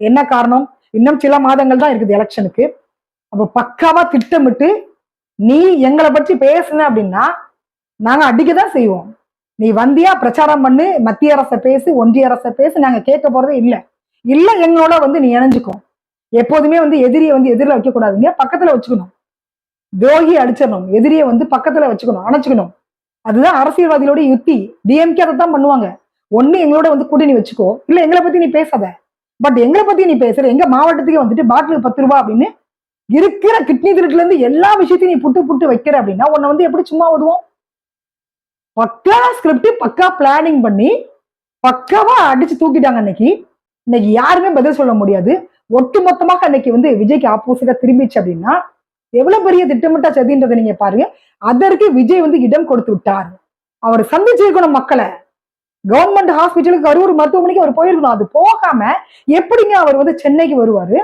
என்ன காரணம்? இன்னும் சில மாதங்கள் தான் இருக்குது எலெக்ஷனுக்கு அப்ப பக்காவா திட்டமிட்டு நீ எங்களை பற்றி பேசுன அப்படின்னா நாங்க அடிக்க தான் செய்வோம். நீ வந்தியா பிரச்சாரம் பண்ணு மத்திய அரசை பேசு ஒன்றிய அரசை பேசு நாங்க கேட்க போறதே இல்லை. இல்லை எங்களோட வந்து நீ இணைஞ்சுக்கோ. எப்போதுமே வந்து எதிரியை வந்து எதிரில் வைக்கக்கூடாதுங்க பக்கத்துல வச்சுக்கணும். துரோகி அடிச்சிடணும். எதிரியை வந்து பக்கத்துல வச்சுக்கணும் அணைச்சுக்கணும். அதுதான் அரசியல்வாதிகளோட யுத்தி. டிஎம்கே அதை தான் பண்ணுவாங்க. ஒண்ணு எங்களோட வந்து கூட்டணி வச்சுக்கோ. இல்லை எங்களை பத்தி நீ பேசாத. பட் எங்களை பத்தி நீ பேசுற எங்க மாவட்டத்துக்கே வந்துட்டு பாட்டில் பத்து ரூபா அப்படின்னு இருக்கிற கிட்னி திருட்டுல இருந்து எல்லா விஷயத்தையும் நீ புட்டு புட்டு வைக்கிற அப்படின்னா உன்னை வந்து எப்படி சும்மா விடுவோம்? பக்கா ஸ்கிரிப்ட் பக்கா பிளானிங் பண்ணி பக்காவா அடிச்சு தூக்கிட்டாங்க அன்னைக்கு. இன்னைக்கு யாருமே பதில் சொல்ல முடியாது. ஒட்டு மொத்தமாக அன்னைக்கு வந்து விஜய்க்கு ஆப்போசிட்டா திரும்பிச்சு அப்படின்னா எவ்வளவு பெரிய திட்டமிட்டா சதின்றதை நீங்க பாருங்க. அதற்கு விஜய் வந்து இடம் கொடுத்து விட்டார். அவர் சந்திச்சிருக்கணும் மக்களை. கவர்மெண்ட் ஹாஸ்பிட்டலுக்கு கரூர் மருத்துவமனைக்கு அவர் போயிருக்கணும். அது போகாம எப்படிங்க அவர் வந்து சென்னைக்கு வருவாரு?